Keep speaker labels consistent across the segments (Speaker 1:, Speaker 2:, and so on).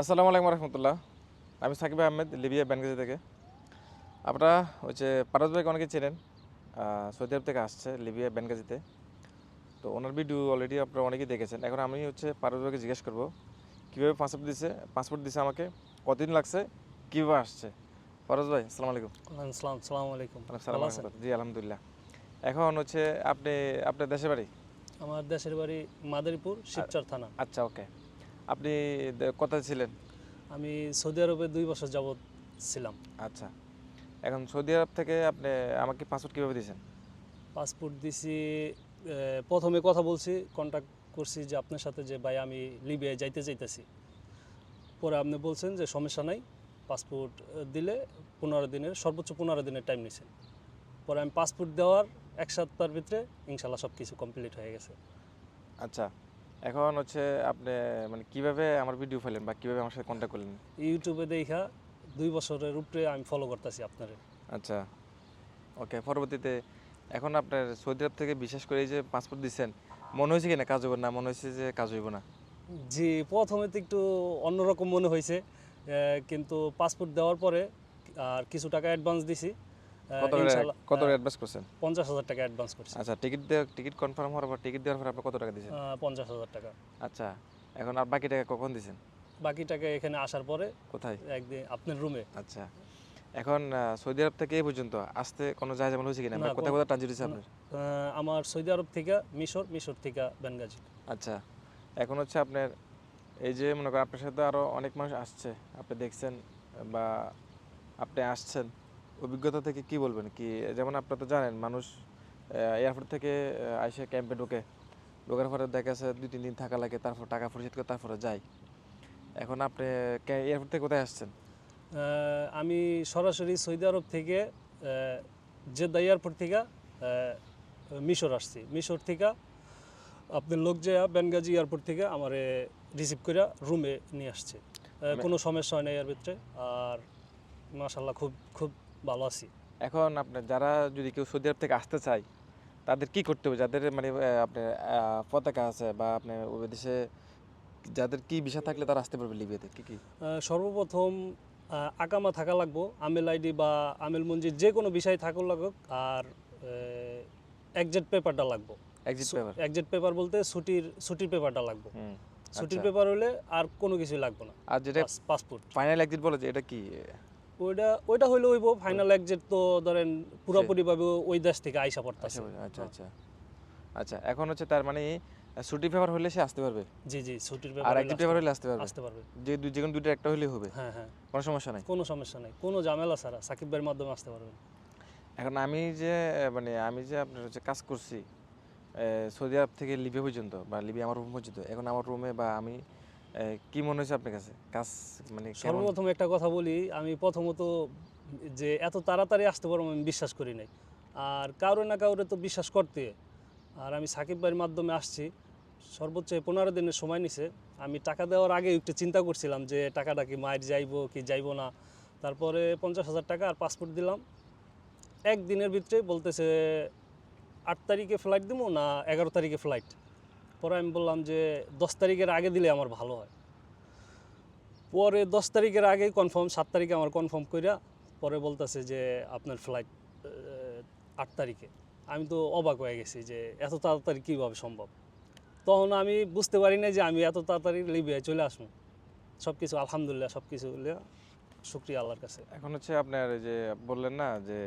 Speaker 1: আসসালামু আলাইকুম রহমতুল্লাহ। আমি সাকিব আহমেদ লিবিয়া ব্যানগাজি থেকে। আপনারা হচ্ছে পারস ভাইকে অনেকে চেনেন সৌদি আরব থেকে আসছে লিবিয়া ব্যানগাজিতে তো ওনার ভিডিও অলরেডি আপনারা অনেকেই দেখেছেন। এখন আমি হচ্ছে পারস ভাইকে জিজ্ঞেস করব কীভাবে পাসপোর্ট দিছে পাসপোর্ট দিছে আমাকে কতদিন লাগছে কীভাবে আসছে? পারস ভাই আসসালামু আলাইকুম।
Speaker 2: সালাম সালাম আলাইকুম।
Speaker 1: জি আলহামদুলিল্লাহ। এখন হচ্ছে আপনি আপনার দেশের বাড়ি?
Speaker 2: আমার দেশের বাড়ি মাদারীপুর শিবচর থানা।
Speaker 1: আচ্ছা ওকে। আপনি কোথায় ছিলেন?
Speaker 2: আমি সৌদি আরবে দুই বছর যাবৎ ছিলাম।
Speaker 1: আচ্ছা। এখন সৌদি আরব থেকে আপনি আমাকে পাসপোর্ট কীভাবে দিয়েছেন?
Speaker 2: পাসপোর্ট দিছি প্রথমে কথা বলছি কন্ট্যাক্ট করছি যে আপনার সাথে যে ভাই আমি লিবিয়ায় যাইতে চাইতেছি। পরে আপনি বলছেন যে সমস্যা নাই পাসপোর্ট দিলে পনেরো দিনের সর্বোচ্চ পনেরো দিনের টাইম নিছেন। পরে আমি পাসপোর্ট দেওয়ার এক সপ্তাহের ভিতরে ইনশাল্লাহ সব কিছু কমপ্লিট হয়ে গেছে।
Speaker 1: আচ্ছা। এখন হচ্ছে আপনি মানে কীভাবে আমার ভিডিও ফেলেন বা কীভাবে আমার সাথে কন্ট্যাক্ট করলেন?
Speaker 2: ইউটিউবে দেখা দুই বছরের উপরে আমি ফলো করতেছি আপনার।
Speaker 1: আচ্ছা ওকে পরবর্তীতে এখন আপনার সৌদি আরব থেকে বিশেষ করে এই যে পাসপোর্ট দিচ্ছেন মনে হয়েছে কি না কাজ হইব না? মনে হয়েছে যে কাজ হইব না?
Speaker 2: জি প্রথমে তো একটু অন্যরকম মনে হয়েছে কিন্তু পাসপোর্ট দেওয়ার পরে আর কিছু টাকা অ্যাডভান্স দিছি।
Speaker 1: কত অ্যাডভান্স করছেন?
Speaker 2: টাকা অ্যাডভান্স করছি।
Speaker 1: আচ্ছা টিকিট টিকিট কনফার্ম হওয়ার পর টিকিট দেওয়ার পর আপনি কত টাকা দিয়েছেন
Speaker 2: আহ, পঞ্চাশ হাজার টাকা।
Speaker 1: আচ্ছা এখন আর বাকি টাকা কখন দিয়েছেন
Speaker 2: বাকি টাকা এখানে আসার পরে
Speaker 1: কোথায়?
Speaker 2: একদিন আপনার রুমে
Speaker 1: আচ্ছা এখন সৌদি আরব থেকে এই পর্যন্ত আসতে কোনো জাহাজ এমন হয়েছে কিনা? কোথায় কোথায় ট্রানজিট হয়েছে আপনার?
Speaker 2: আমার সৌদি আরব থেকে মিশর মিশর থেকে বেনগাজি
Speaker 1: আচ্ছা এখন হচ্ছে আপনার এই যে মনে করেন আপনার সাথে আরও অনেক মানুষ আসছে আপনি দেখছেন বা আপনি আসছেন অভিজ্ঞতা থেকে কি বলবেন? কি যেমন আপনারা তো জানেন মানুষ এয়ারপোর্ট থেকে আইসে ক্যাম্পে ঢোকে ঢোকার পরে দেখা যাচ্ছে দুই তিন দিন থাকা লাগে তারপর টাকা পরিশোধ করে তারপরে যায়। এখন আপনি এয়ারপোর্ট থেকে কোথায় আসছেন?
Speaker 2: আমি সরাসরি সৌদি আরব থেকে জেদ্দা এয়ারপোর্ট থেকে মিশর আসছি। মিশর থেকে আপনার লোক যে বেনগাজি এয়ারপোর্ট থেকে আমার রিসিভ করে রুমে নিয়ে আসছে। কোনো সমস্যা হয় না এর ভিতরে। আর মাশাল্লাহ খুব খুব ভালো আছি।
Speaker 1: এখন আপনার যারা যদি কেউ সৌদি আরব থেকে আসতে চায় তাদের কি করতে হবে? যাদের মানে আপনার পতাকা আছে বা আপনার ওই দেশে যাদের কি বিষয় থাকলে তারা আসতে পারবে লিবিয়াতে কি কি?
Speaker 2: সর্বপ্রথম আকামা থাকা লাগবো। আমেল আইডি বা আমেল মঞ্জির যে কোনো বিষয় থাকুক লাগুক আর একজেট পেপারটা লাগবো।
Speaker 1: এক্সিট পেপার
Speaker 2: একজেট পেপার বলতে ছুটির ছুটির পেপারটা লাগবো। ছুটির
Speaker 1: আচ্ছা।
Speaker 2: পেপার হলে আর কোনো কিছুই লাগবে না।
Speaker 1: আর যেটা
Speaker 2: পাসপোর্ট
Speaker 1: ফাইনাল এক্সিট বলে যে এটা কি?
Speaker 2: ওইটা ওইটা হইলে হইব ফাইনাল একজেট তো ধরেন পুরোপুরিভাবে ওই দেশ থেকে আইসা পড়তেছে।
Speaker 1: আচ্ছা আচ্ছা। আচ্ছা এখন হচ্ছে তার মানে ছুটি পেপার হলে সে আসতে পারবে?
Speaker 2: জি জি ছুটির
Speaker 1: আর
Speaker 2: পেপার
Speaker 1: এক্সিট পেপার হলে আসতে পারবে?
Speaker 2: আসতে পারবে।
Speaker 1: যে দুই যে কোনো দুইটা একটা হলেই হবে?
Speaker 2: হ্যাঁ হ্যাঁ।
Speaker 1: কোনো সমস্যা নাই?
Speaker 2: কোনো সমস্যা নাই। কোনো ঝামেলা ছাড়া সাকিব ভাইয়ের মাধ্যমে আসতে পারবেন
Speaker 1: এখন আমি যে মানে আমি যে আপনার হচ্ছে কাজ করছি সৌদি আরব থেকে লিবিয়া পর্যন্ত বা লিবিয়া আমার রুম পর্যন্ত এখন আমার রুমে বা আমি কি মনে হয়েছে আপনার কাছে? কাজ মানে
Speaker 2: সর্বপ্রথম একটা কথা বলি, আমি প্রথমত যে এত তাড়াতাড়ি আসতে পারব আমি বিশ্বাস করি নাই। আর কারও না কাউরে তো বিশ্বাস করতে। আর আমি সাকিব ভাইয়ের মাধ্যমে আসছি। সর্বোচ্চ পনেরো দিনের সময় নিছে। আমি টাকা দেওয়ার আগে একটু চিন্তা করছিলাম যে টাকাটা কি মায়ের যাইবো, কি যাইবো না। তারপরে পঞ্চাশ হাজার টাকা আর পাসপোর্ট দিলাম। একদিনের ভিতরে বলতেছে, আট তারিখে ফ্লাইট দেবো না এগারো তারিখে ফ্লাইট পরে আমি বললাম যে দশ তারিখের আগে দিলে আমার ভালো হয়। পরে দশ তারিখের আগেই কনফার্ম সাত তারিখে আমার কনফার্ম কইরা পরে বলতেছে যে আপনার ফ্লাইট আট তারিখে। আমি তো অবাক হয়ে গেছি যে এত তাড়াতাড়ি কীভাবে সম্ভব? তখন আমি বুঝতে পারি না যে আমি এত তাড়াতাড়ি লিবিয়ায় চলে আসব। সব কিছু আলহামদুলিল্লাহ সব কিছু শুক্রিয়া আল্লাহর কাছে।
Speaker 1: এখন হচ্ছে আপনার যে বললেন না যে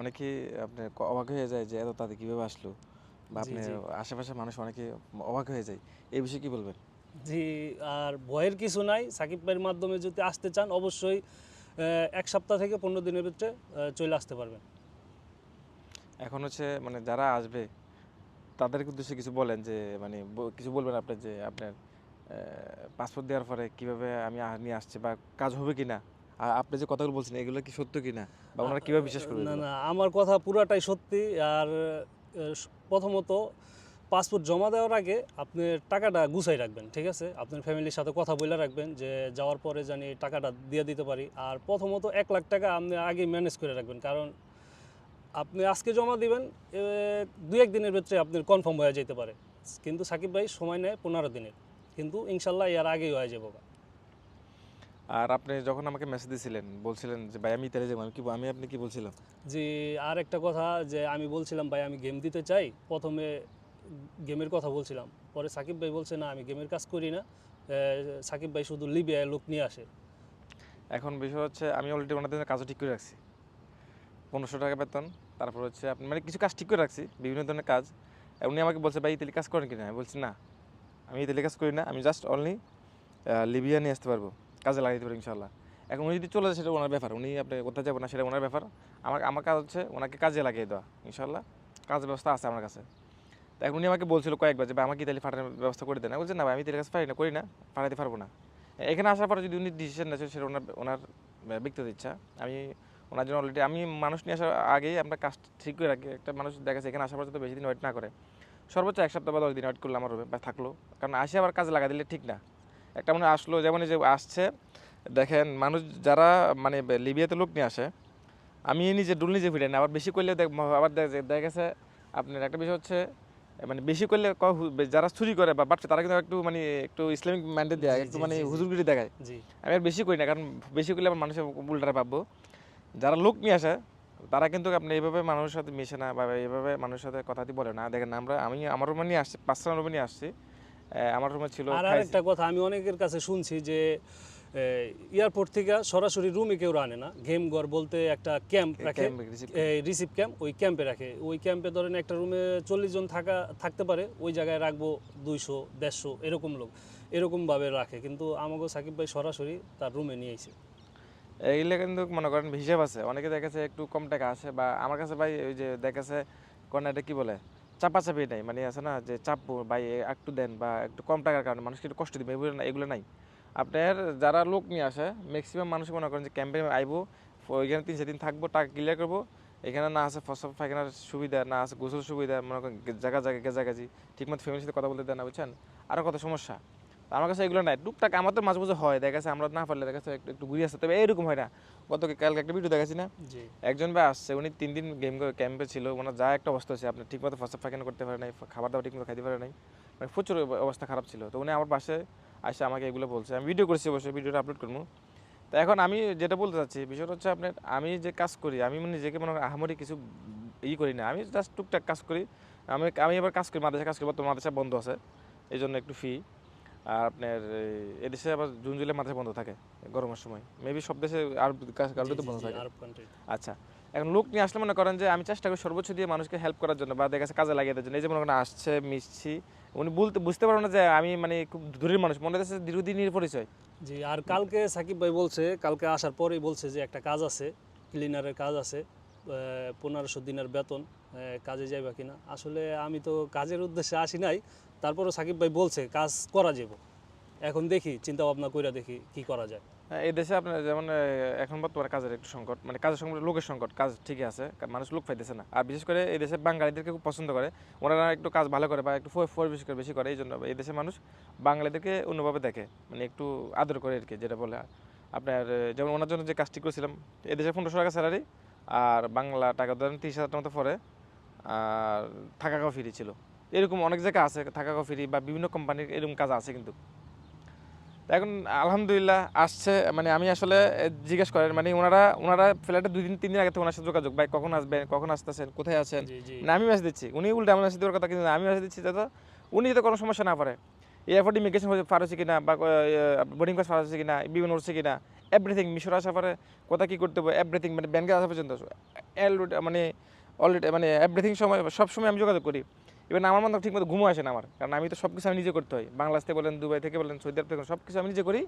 Speaker 1: অনেকেই আপনার অবাক হয়ে যায় যে এত তাড়াতাড়ি কীভাবে আসলো। বা। আশেপাশে মানুষ অনেকে অবাক হয়ে যায়। এই বিষয়ে কি বলবেন?
Speaker 2: জি আর ভয়ের কিছু নাই। সাকিব ভাইয়ের মাধ্যমে যদি আসতে চান অবশ্যই এক সপ্তাহ থেকে পনেরো দিনের ভিতরে চলে আসতে পারবেন।
Speaker 1: এখন হচ্ছে মানে যারা আসবে তাদের উদ্দেশ্যে কিছু বলেন যে মানে কিছু বলবেন আপনি যে আপনার পাসপোর্ট দেওয়ার পরে কীভাবে আমি নিয়ে আসছি বা কাজ হবে কিনা? আর আপনি যে কথাগুলো বলছেন এগুলো কি সত্য কিনা? বা ওনারা কীভাবে বিশ্বাস করবে
Speaker 2: না না আমার কথা পুরাটাই সত্যি। আর প্রথমত পাসপোর্ট জমা দেওয়ার আগে আপনি টাকাটা গুছাই রাখবেন, ঠিক আছে? আপনার ফ্যামিলির সাথে কথা বলে রাখবেন যে যাওয়ার পরে জানি টাকাটা দিয়ে দিতে পারি। আর প্রথমত এক লাখ টাকা আপনি আগে ম্যানেজ করে রাখবেন, কারণ আপনি আজকে জমা দিবেন দু এক দিনের ভিতরে আপনার কনফার্ম হয়ে যেতে পারে। কিন্তু সাকিব ভাই সময় নেয় পনেরো দিনের। কিন্তু ইনশাল্লাহ এর আগেই হয়ে যাব।
Speaker 1: আর আপনি যখন আমাকে মেসেজ দিয়েছিলেন বলছিলেন যে ভাই আমি ইতালি যাব। আমি কি আমি আপনি কি বলছিলাম
Speaker 2: জি আর একটা কথা যে আমি বলছিলাম ভাই আমি গেম দিতে চাই। প্রথমে গেমের কথা বলছিলাম। পরে সাকিব ভাই বলছে না আমি গেমের কাজ করি না। সাকিব ভাই শুধু লিবিয়ায় লোক নিয়ে আসে।
Speaker 1: এখন বিষয় হচ্ছে আমি অলরেডি ওনাদের কাজও ঠিক করে রাখছি। পনেরোশো টাকা বেতন তারপর হচ্ছে আপনি মানে কিছু কাজ ঠিক করে রাখছি বিভিন্ন ধরনের কাজ। উনি আমাকে বলছে ভাই ইতালি কাজ করেন কিনা? আমি বলছি না আমি ইতালি কাজ করি না আমি জাস্ট অনলি লিবিয়া নিয়ে আসতে পারব। কাজে লাগিয়ে দিতে পারব ইনশাল্লাহ এখন উনি যদি চলে যায়, সেটা ওনার ব্যাপার। উনি আপনি কোথায় যাবেন না, সেটা ওনার ব্যাপার। আমার আমার কাজ হচ্ছে ওনাকে কাজে লাগিয়ে দেওয়া ইনশাল্লাহ কাজ ব্যবস্থা আছে আমার কাছে। তো এখন উনি আমাকে বলছিল কয়েকবার যে আমাকে তাহলে ফাটানোর ব্যবস্থা করে দেন। বলছি, না ভাই, আমি ইতালি কাছে পারি না, করি না, পাঠাতে পারব না। এখানে আসার পরে যদি উনি ডিসিশন নেন সেটা ওনার ওনার ব্যক্তিগত ইচ্ছা। আমি, ওনার জন্য অলরেডি আমি মানুষ নিয়ে আসার আগেই আমরা কাজ ঠিক করে রাখি। একটা মানুষ দেখা যাচ্ছে এখানে আসার পর বেশি দিন ওয়েট না করে। সর্বোচ্চ এক সপ্তাহ বা দশ দিন ওয়েট করলে আমার হবে থাকল। কারণ আসে আবার কাজে লাগা দিলে ঠিক না। একটা মানুষ আসলো যেমন যে আসছে দেখেন মানুষ যারা মানে লিবিয়াতে লোক নিয়ে আসে আমি নিজে ডুল নিজে ফিরে না আবার বেশি করলে দেখ আবার দেখা গেছে আপনার একটা বিষয় হচ্ছে মানে বেশি করলে যারা চুরি করে বা বাচ্চা তারা কিন্তু একটু মানে একটু ইসলামিক মাইন্ডে দেয় একটু মানে। হুজুরগিরি দেখায়। আমি আর বেশি করি না কারণ বেশি করলে আমার মানুষের উল্টাটা পাবো যারা লোক নিয়ে আসে তারা কিন্তু আপনি এইভাবে মানুষের সাথে মিশে না বা এইভাবে মানুষের সাথে কথা বলে না। দেখেন আমরা আমি আমার রুমে নিয়ে আসছি পাঁচটা রুমে নিয়ে আসছি। আমার রুমে ছিল
Speaker 2: আর। আরেকটা কথা আমি অনেকের কাছে শুনছি যে এয়ারপোর্ট থেকে সরাসরি রুমে কেউ আনে না। গেম ঘর বলতে একটা ক্যাম্প রাখে রিসিভ ক্যাম্প। ওই ক্যাম্পে রাখে। ওই ক্যাম্পে ধরেন একটা রুমে চল্লিশ জন থাকা থাকতে পারে ওই জায়গায় রাখব দুইশো দেড়শো এরকম লোক এরকমভাবে রাখে। কিন্তু আমাকে সাকিব ভাই সরাসরি তার রুমে নিয়ে এসে
Speaker 1: এইগুলো কিন্তু মনে করেন হিসাব আছে। অনেকে দেখেছে একটু কম টাকা আসে বা আমার কাছে ভাই ওই যে দেখেছে কোন এটা কি বলে? চাপাচাপি নাই। মানে আছে না যে চাপবো ভাই একটু দেন বা একটু কম টাকার কারণে মানুষকে একটু কষ্ট দিবে এগুলো না, এগুলো নাই। আপনার যারা লোক নিয়ে আসে ম্যাক্সিমাম মানুষ মনে করেন যে ক্যাম্পে আইবো ওইখানে তিন দিন থাকব, টাকা ক্লিয়ার করব, এখানে না আছে ফসল ফাইখানার সুবিধা, না আছে গোসল সুবিধা, মনে করেন জায়গা জায়গা, গেজাগাজি, ঠিকমতো ফ্যামিলির সাথে কথা বলতে দেন না, বুঝছেন? আরও কত সমস্যা। আমার কাছে এগুলো নাই। টুকটাক আমার তো মাঝে মাঝে হয় দেখা গেছে আমরা না পারলে দেখা যাচ্ছে একটু ঘুরে আসতে। তবে এরকম হয় না। গত কালকে একটা ভিডিও দেখাচ্ছি না? একজন ভাই আসছে উনি তিন দিন গেম ক্যাম্পে ছিল ওনার যা একটা অবস্থা আছে আপনি ঠিকমতো ফসল পায়খানা করতে পারে নাই খাবার দাবার ঠিকমতো খাইতে পারে নাই মানে প্রচুর অবস্থা খারাপ ছিল। তো উনি আমার পাশে আসে আমাকে এগুলো বলছে। আমি ভিডিও করছি অবশ্যই ভিডিওটা আপলোড করব। তো এখন আমি যেটা বলতে চাচ্ছি বিষয়টা হচ্ছে আপনার আমি যে কাজ করি আমি মানে নিজেকে মনে আহামরি কিছু ই করি না। আমি জাস্ট টুকটাক কাজ করি। আমি আমি এবার কাজ করি মাদ্রাসা কাজ করি বর্তমানে মাদ্রাসা বন্ধ আছে এই জন্য একটু ফি আর আপনার এই- এদেশে আবার জুন জুলাই মাদ্রাসা বন্ধ থাকে গরমের সময়। মেবি সব দেশে আর কালকে তো বন্ধ থাকে। আচ্ছা এখন লোক নিয়ে আসলে মনে করেন যে আমি চেষ্টা করি সর্বোচ্চ দিয়ে মানুষকে হেল্প করার জন্য বা দেখা কাজে লাগিয়ে দেওয়ার জন্য। এই যে মনে করেন আসছে মিশছি উনি বলতে বুঝতে পারব না যে আমি মানে খুব দূরের মানুষ। মনে হচ্ছে দীর্ঘদিনের পরিচয়
Speaker 2: জি আর কালকে সাকিব ভাই বলছে কালকে আসার পরেই বলছে যে একটা কাজ আছে ক্লিনারের কাজ আছে পনেরোশো দিনের বেতন কাজে যাইবা কিনা। আসলে আমি তো কাজের উদ্দেশ্যে আসি নাই তারপরও সাকিব ভাই বলছে কাজ করা যাব। এখন দেখি চিন্তা ভাবনা কইরা দেখি কি করা যায়।
Speaker 1: হ্যাঁ, এই দেশে আপনার যেমন এখন বর্তমানে কাজের একটু সংকট মানে কাজের সংকট লোকের সংকট কাজ ঠিকই আছে মানুষ লোক পাইতেছে না। আর বিশেষ করে এই দেশে বাঙালিদেরকে খুব পছন্দ করে ওনারা একটু কাজ ভালো করে বা একটু পরিবেশ করে বেশি করে এই জন্য এই দেশের মানুষ বাঙালিদেরকে অন্যভাবে দেখে মানে একটু আদর করে আর কি যেটা বলে। আপনার যেমন ওনার জন্য যে কাজটি করেছিলাম এই দেশে পনেরোশো টাকা স্যালারি আর বাংলা টাকা ধরেন তিরিশ হাজার টাকা মতো পরে আর থাকা খাওয়া ফ্রি ছিল। এরকম অনেক জায়গা আছে থাকা ফ্রি বা বিভিন্ন কোম্পানির এরকম কাজ আছে কিন্তু। এখন আলহামদুলিল্লাহ আসছে মানে আমি আসলে জিজ্ঞেস করেন মানে ওনারা ওনারা ফ্ল্যাটে দুই দিন তিন দিন আগে থেকে ওনার সাথে যোগাযোগ ভাই কখন আসবেন কখন আসতেছেন কোথায় আছেন? মানে আমি মেসেজ দিচ্ছি উনি উল্টে আমার মেসেজ দেওয়ার কথা কিন্তু আমি মেসেজ দিচ্ছি যাতে উনি যাতে কোনো সমস্যা না পারে এয়ারপোর্ট ইমিগ্রেশন পার হচ্ছে কিনা বা বোর্ডিং পাস পার হচ্ছে কিনা বিমান উঠছে কিনা এভরিথিং মিশর আসা পারে কোথা কী করতে হবে এভরিথিং মানে ব্যাংকে আসা পর্যন্ত মানে অলরেডি মানে এভরিথিং সময় সব সময় আমি যোগাযোগ করি। এবার আমার মনে ঠিক মতো ঘুমো আসে না আমার। কারণ আমি তো সব কিছু আমি নিজে করতে হয়। বাংলাদেশ থেকে বলেন দুবাই থেকে বলেন সৌদি আরব থেকে সব কিছু আমি নিজে করি।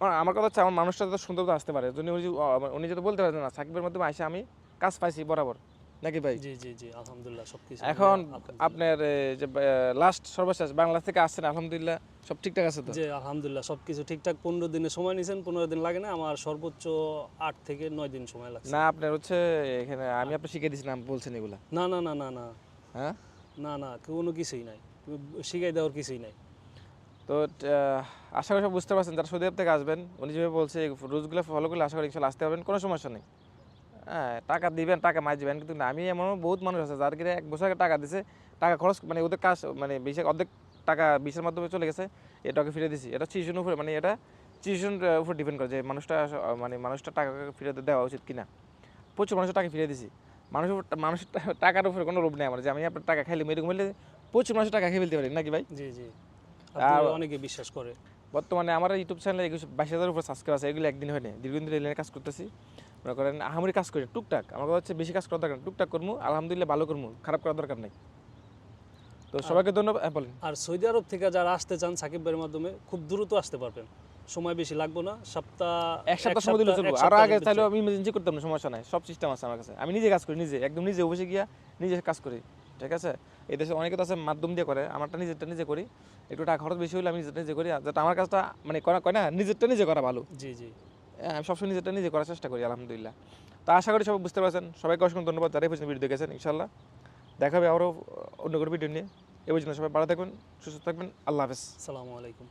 Speaker 1: আমার- কথা হচ্ছে আমার মানুষটা যত সুন্দর তো আসতে পারে। যদি উনি যদি- উনি যদি বলতে পারেন না সাকিবের মাধ্যমে আসে আমি কাজ পাইছি বরাবর। নাকি ভাই?
Speaker 2: জি জি জি আলহামদুলিল্লাহ সব
Speaker 1: কিছু
Speaker 2: এখন
Speaker 1: আপনার যে লাস্ট সর্বশেষ বাংলাদেশ থেকে আসছেন আলহামদুলিল্লাহ সব ঠিকঠাক আছে তো?
Speaker 2: জি আলহামদুলিল্লাহ সবকিছু ঠিকঠাক। পনেরো দিনের সময় নিয়েছেন পনেরো দিন লাগে না আমার সর্বোচ্চ আট থেকে নয় দিন সময় লাগছে।
Speaker 1: না আপনার হচ্ছে এখানে আমি আপনার শিখে দিয়েছিলাম বলছেন এগুলা।
Speaker 2: না না না না না।
Speaker 1: হ্যাঁ?
Speaker 2: না না, কোনো কিছুই নাই। শিখাই দেওয়ার কিছুই নাই।
Speaker 1: তো আশা করি সব বুঝতে পারছেন। যারা সৌদি আরব থেকে আসবেন, উনি যেভাবে বলছে রুলসগুলো ফলো করলে আশা করি ইনশাল্লাহ আসতে পারবেন, কোনো সমস্যা নেই। হ্যাঁ টাকা দিবেন, টাকা মাই দিবেন, কিন্তু আমি এমন বহুত মানুষ আছে, যার কিনে এক বছর আগে টাকা দিছে, টাকা খরচ মানে ওদের কাজ মানে বেশি অর্ধেক টাকা বিশের মাধ্যমে চলে গেছে এটাকে ফিরে দিছি। এটা শিশুর উপরে মানে এটা সিচুয়েশন উপর ডিপেন্ড করে যে মানুষটা মানে মানুষটা টাকা ফিরে দেওয়া উচিত কিনা। প্রচুর মানুষের টাকা ফিরে দিছি। মানুষের মানুষের টাকার উপরে কোনো লোভ নেই আমার যে আমি আপনার টাকা খাইলে এরকম হলে প্রচুর মানুষের টাকা খেয়ে ফেলতে পারি নাকি ভাই?
Speaker 2: জি জি।
Speaker 1: আর-
Speaker 2: অনেকে বিশ্বাস করে।
Speaker 1: বর্তমানে আমার ইউটিউব চ্যানেলে একুশ বাইশ হাজার উপর সাবস্ক্রাইব আছে এগুলো একদিন হয়নি দীর্ঘদিন ধরে লাইনে কাজ করতেছি। মনে করেন আহামরি কাজ করি টুকটাক। আমার কথা হচ্ছে বেশি কাজ করার দরকার। টুকটাক করব আলহামদুলিল্লাহ ভালো করব খারাপ করার দরকার নেই। তো সবাইকে ধন্যবাদ হ্যাঁ, বলেন।
Speaker 2: আর সৌদি আরব থেকে যারা আসতে চান সাকিব ভাইয়ের মাধ্যমে খুব দ্রুত আসতে পারবেন। সময় বেশি লাগবে না সপ্তাহ
Speaker 1: এক সপ্তাহ সময় দিলে চলবো। আর আগে। চাইলেও আমি ইমার্জেন্সি করতাম না সমস্যা নাই। সব সিস্টেম আছে আমার কাছে। আমি নিজে কাজ করি নিজে একদম নিজে অফিসে গিয়া নিজে কাজ করি ঠিক আছে? এই দেশে অনেকে তো আছে মাধ্যম দিয়ে করে আমারটা নিজেরটা নিজে করি। একটু টাকা খরচ বেশি হলে আমি নিজেরটা নিজে করি যাতে আমার কাজটা মানে করা কয় না নিজেরটা নিজে করা ভালো।
Speaker 2: জি জি।
Speaker 1: হ্যাঁ, আমি সবসময় নিজেরটা নিজে করার চেষ্টা করি আলহামদুলিল্লাহ। তো আশা করি সবাই বুঝতে পারছেন। সবাইকে অসংখ্য ধন্যবাদ যারা এই পর্যন্ত ভিডিও দেখেছেন ইনশাল্লাহ দেখা হবে আরও অন্য কোনো ভিডিও নিয়ে। এই পর্যন্ত সবাই ভালো থাকবেন সুস্থ থাকবেন আল্লাহ হাফেজ।
Speaker 2: সালামু আলাইকুম।